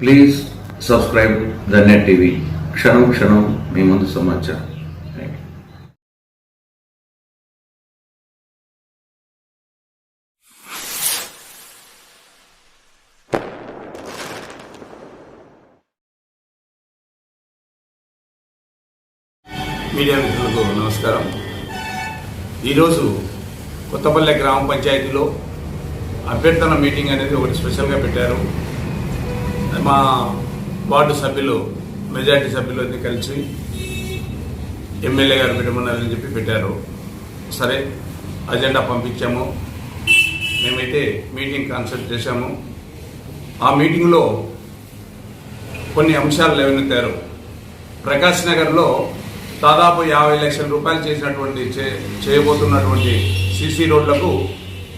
Please subscribe the net TV క్షణం క్షణం మీ ముందు సమాచారం. మీడియా మిత్రులకు నమస్కారం. ఈరోజు కొత్తపల్లె గ్రామ పంచాయతీలో అభ్యర్థన మీటింగ్ అనేది ఒకటి స్పెషల్గా పెట్టారు. మా వార్డు సభ్యులు మెజార్టీ సభ్యులు కలిసి ఎమ్మెల్యే గారు పెట్టమన్నారని చెప్పి పెట్టారు. సరే అజెండా పంపించాము. మేమైతే మీటింగ్ కాన్సల్ట్ చేశాము. ఆ మీటింగ్లో కొన్ని అంశాలు లేవనెత్తారు. ప్రకాష్ నగర్లో దాదాపు యాభై లక్షల రూపాయలు చేసినటువంటి చే- చేయబోతున్నటువంటి సీసీ రోడ్లకు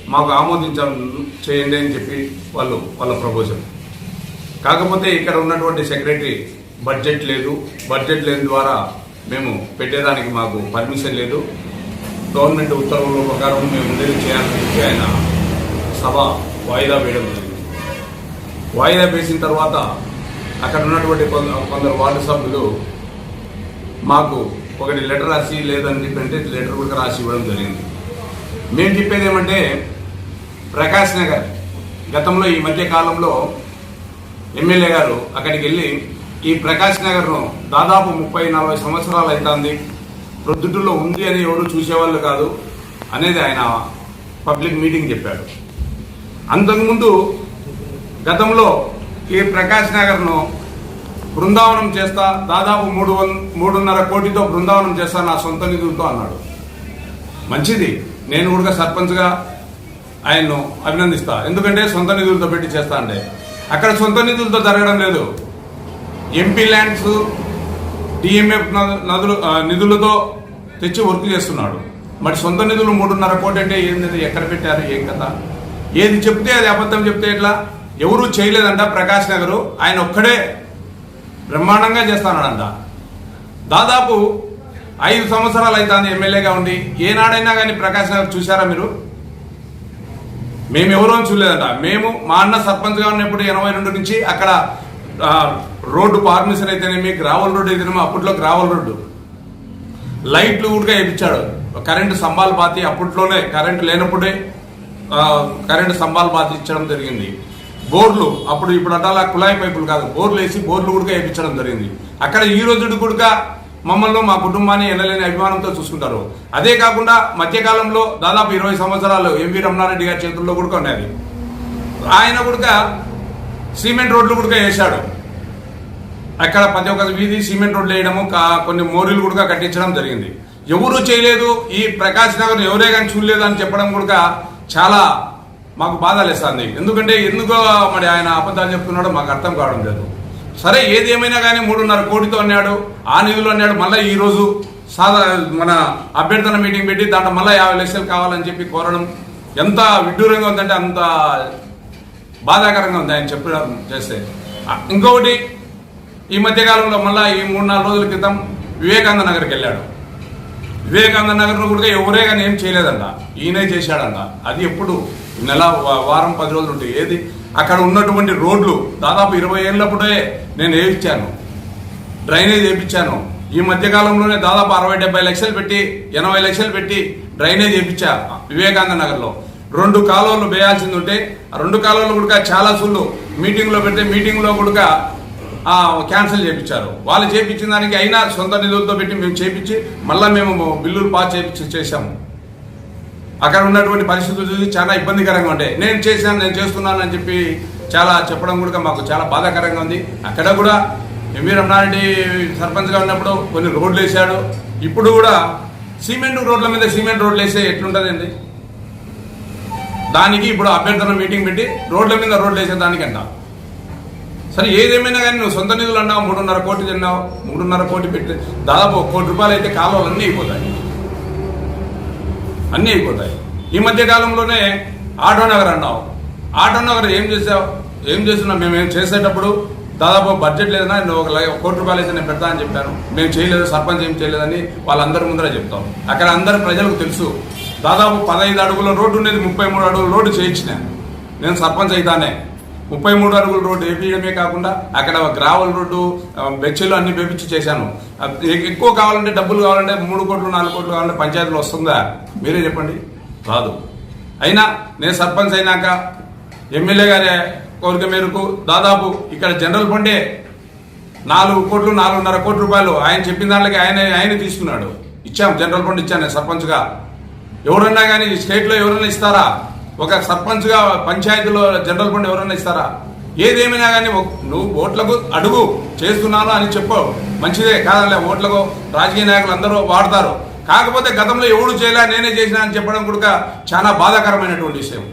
మాకు ఆమోదించం చేయండి అని చెప్పి వాళ్ళు వాళ్ళ ప్రపోజల్. కాకపోతే ఇక్కడ ఉన్నటువంటి సెక్రటరీ బడ్జెట్ లేదు. బడ్జెట్ లేని ద్వారా మేము పెట్టేదానికి మాకు పర్మిషన్ లేదు. గవర్నమెంట్ ఉత్తర్వుల ప్రకారం మేము ఉండేది చేయాలని చెప్పి ఆయన సభ వాయిదా వేయడం జరిగింది. వాయిదా వేసిన తర్వాత అక్కడ ఉన్నటువంటి కొందరు వార్డు సభ్యులు మాకు ఒకటి లెటర్ రాసి లేదని చెప్పి అంటే లెటర్ కూడా రాసి ఇవ్వడం జరిగింది. మేము చెప్పేది ఏమంటే ప్రకాష్ నగర్ గతంలో ఈ మధ్య కాలంలో ఎమ్మెల్యే గారు అక్కడికి వెళ్ళి ఈ ప్రకాష్ నగర్ను దాదాపు ముప్పై నలభై సంవత్సరాలు అవుతుంది ప్రొద్దుటూరులో ఉంది అని ఎవరు చూసేవాళ్ళు కాదు అనేది ఆయన పబ్లిక్ మీటింగ్ చెప్పాడు. అంతకుముందు గతంలో ఈ ప్రకాష్ నగర్ను బృందావనం చేస్తా దాదాపు మూడు మూడున్నర కోటితో బృందావనం చేస్తా నా సొంత నిధులతో అన్నాడు. మంచిది. నేను కూడా సర్పంచ్గా ఆయన్ను అభినందిస్తా. ఎందుకంటే సొంత నిధులతో పెట్టి చేస్తా అంటే అక్కడ సొంత నిధులతో జరగడం లేదు. ఎంపీ ల్యాండ్స్ డిఎంఎఫ్ నదులు నిధులతో తెచ్చి వర్క్ చేస్తున్నాడు. మరి సొంత నిధులు మూడున్నర కోటి అంటే ఏంది ఎక్కడ పెట్టారు ఏం కదా ఏది చెప్తే అది అబద్ధం చెప్తే ఎట్లా? ఎవరు చేయలేదంట ప్రకాష్ నగరు ఆయన ఒక్కడే బ్రహ్మాండంగా చేస్తానంట దాదాపు ఐదు సంవత్సరాలు అవుతుంది ఎమ్మెల్యేగా ఉండి. ఏనాడైనా కానీ ప్రకాష్ నగర్ చూసారా మీరు? మేము ఎవరో చూడలేదంట. మేము మా అన్న సర్పంచ్గా ఉన్నప్పుడు ఎనభై రెండు నుంచి అక్కడ రోడ్డు పర్మిషన్ అయితేనేమి గ్రావల్ రోడ్డు అయితేనేమో అప్పట్లో గ్రావల్ రోడ్డు. లైట్లు కూడా వేయించాడు. కరెంటు స్తంభాలు బాతి అప్పట్లోనే కరెంటు లేనప్పుడే కరెంటు స్తంభాలు బాతి ఇచ్చడం జరిగింది. బోర్లు అప్పుడు ఇప్పుడు అట్లా కుళాయి పైపులు కాదు. బోర్లు వేసి బోర్లు కూడా వేయించడం జరిగింది. అక్కడ ఈ రోజు కూడా మమ్మల్ని మా కుటుంబాన్ని ఎనలేని అభిమానంతో చూసుకుంటారు. అదే కాకుండా మధ్యకాలంలో దాదాపు ఇరవై సంవత్సరాలు ఎంవి రమణారెడ్డి గారి చేతుల్లో కూడా ఉన్నది. ఆయన కూడా సిమెంట్ రోడ్లు కూడా వేశాడు. అక్కడ ప్రతి ఒక్క వీధి సిమెంట్ రోడ్లు వేయడము కా- కొన్ని మోరీలు కూడా కట్టించడం జరిగింది. ఎవరు చేయలేదు ఈ ప్రకాష్ నగర్ ఎవరే కానీ చూడలేదు అని చెప్పడం కూడా చాలా మాకు బాధ లేస్తుంది. ఎందుకంటే ఎందుకో మరి ఆయన అబద్ధాలు చెప్తున్నాడో మాకు అర్థం కావడం లేదు. సరే ఏది ఏమైనా కానీ మూడున్నర కోటితో అన్నాడు ఆ నిధులు అన్నాడు మళ్ళీ ఈరోజు సాదా మన అభ్యర్థన మీటింగ్ పెట్టి దాంట్లో మళ్ళీ యాభై లక్షలు కావాలని చెప్పి కోరడం ఎంత విడ్డూరంగా ఉందంటే అంత బాధాకరంగా ఉంది ఆయన చెప్పడం చేస్తే. ఇంకొకటి ఈ మధ్యకాలంలో మళ్ళీ ఈ మూడు నాలుగు రోజుల క్రితం వివేకానంద నగర్కి వెళ్ళాడు. వివేకానంద నగర్లో కూడా ఎవరే కానీ ఏం చేయలేదంట. ఈయనే చేశాడంట. అది ఎప్పుడు నెల వారం పది రోజులు ఉంటాయి. ఏది? అక్కడ ఉన్నటువంటి రోడ్లు దాదాపు ఇరవై ఏళ్ళప్పుడే నేను వేయించాను. డ్రైనేజ్ వేయించాను. ఈ మధ్యకాలంలోనే దాదాపు అరవై డెబ్బై లక్షలు పెట్టి ఎనభై లక్షలు పెట్టి డ్రైనేజ్ వేయించా వివేకానంద నగర్లో. రెండు కాలువలు వేయాల్సింది ఉంటే రెండు కాలువలు కూడా చాలా సుళ్ళు. మీటింగ్లో పెడితే మీటింగ్లో కూడా క్యాన్సిల్ చేయించారు. వాళ్ళు చేయించిన దానికి అయినా సొంత నిధులతో పెట్టి మేము చేపించి మళ్ళీ మేము బిల్లులు పాస్ చేయించి చేశాము. అక్కడ ఉన్నటువంటి పరిస్థితులు చూసి చాలా ఇబ్బందికరంగా ఉంటాయి నేను చేశాను నేను చేస్తున్నాను అని చెప్పి చాలా చెప్పడం కూడా మాకు చాలా బాధాకరంగా ఉంది. అక్కడ కూడా ఎంవీ రమణారెడ్డి సర్పంచ్గా ఉన్నప్పుడు కొన్ని రోడ్లు వేసాడు ఇప్పుడు కూడా సిమెంట్ రోడ్ల మీద సిమెంట్ రోడ్లు వేస్తే ఎట్లుంటుందండి? దానికి ఇప్పుడు అభ్యర్థన మీటింగ్ పెట్టి రోడ్ల మీద రోడ్లు వేసే దానికంట. సరే ఏదేమైనా కానీ నువ్వు సొంత నిధులు అన్నావు మూడున్నర కోటి తిన్నావు మూడున్నర కోటి పెట్టి దాదాపు ఒక కోటి రూపాయలు అయితే కాలువలు అన్నీ అయిపోతాయి. అన్నీ అయిపోతాయి. ఈ మధ్య కాలంలోనే ఆటో నగర్ అన్నావు. ఆటో నగర్ ఏం చేసావు? ఏం చేస్తున్నావు మేము ఏం చేసేటప్పుడు దాదాపు బడ్జెట్ లేదన్నా నువ్వు ఒక కోటి రూపాయలు అయితే నేను పెడతా అని చెప్పాను. మేము చేయలేదు సర్పంచ్ ఏం చేయలేదని వాళ్ళందరి ముందర చెప్తాం. అక్కడ అందరి ప్రజలకు తెలుసు. దాదాపు పదహైదు అడుగుల రోడ్డు ఉండేది ముప్పై మూడు అడుగుల రోడ్డు చేయించిన. నేను సర్పంచ్ అయితానే. ముప్పై మూడు అడుగుల రోడ్డు వేపించడమే కాకుండా అక్కడ గ్రావెల్ రోడ్డు బెచ్చెలు అన్ని వేపించి చేశాను. ఎక్కువ కావాలంటే డబ్బులు కావాలంటే మూడు కోట్లు నాలుగు కోట్లు కావాలంటే పంచాయతీలో వస్తుందా? మీరే చెప్పండి. రాదు. అయినా నేను సర్పంచ్ అయినాక ఎమ్మెల్యే గారి కోరిక మేరకు దాదాపు ఇక్కడ జనరల్ ఫండే నాలుగు కోట్లు నాలుగున్నర కోట్ల రూపాయలు ఆయన చెప్పిన దానికి ఆయన ఆయన తీసుకున్నాడు. ఇచ్చాం జనరల్ ఫండ్ ఇచ్చాను నేను సర్పంచ్గా. ఎవరన్నా కానీ స్టేట్లో ఎవరైనా ఇస్తారా? ఒక సర్పంచ్గా పంచాయతీలో జనరల్ ఫండ్ ఎవరైనా ఇస్తారా? ఏదేమైనా కానీ నువ్వు ఓట్లకు అడుగు చేస్తున్నాను అని చెప్పు మంచిదే కాదలే ఓట్లకు రాజకీయ నాయకులు అందరూ వాడతారు. కాకపోతే గతంలో ఎవడు చేయలే నేనే చేసినా అని చెప్పడం కూడా చాలా బాధాకరమైనటువంటి విషయం.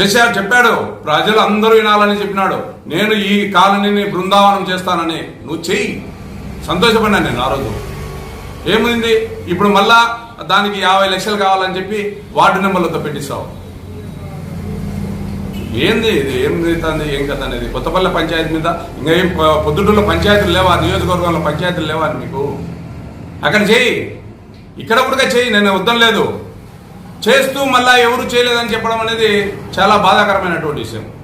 చేశాడు చెప్పాడు. ప్రజలు అందరూ వినాలని చెప్పినాడు. నేను ఈ కాలనీని బృందావనం చేస్తానని. నువ్వు చెయ్యి. సంతోషపడినా నేను ఆ రోజు. ఏముంది? ఇప్పుడు మళ్ళా దానికి యాభై లక్షలు కావాలని చెప్పి వార్డు నెంబర్లతో పెట్టిస్తావు. ఏంది ఇది? ఏం జరుగుతుంది ఏం కదా అనేది? కొత్తపల్లి పంచాయతీ మీద ఇంకా ఏం పొద్దుటూరులో పంచాయతీలు లేవా? నియోజకవర్గంలో పంచాయతీలు లేవా అని మీకు? అక్కడ చేయి. ఇక్కడ కూడా చేయి. నేను వద్దం లేదు. చేస్తూ మళ్ళా ఎవరు చేయలేదని చెప్పడం అనేది చాలా బాధాకరమైనటువంటి విషయం.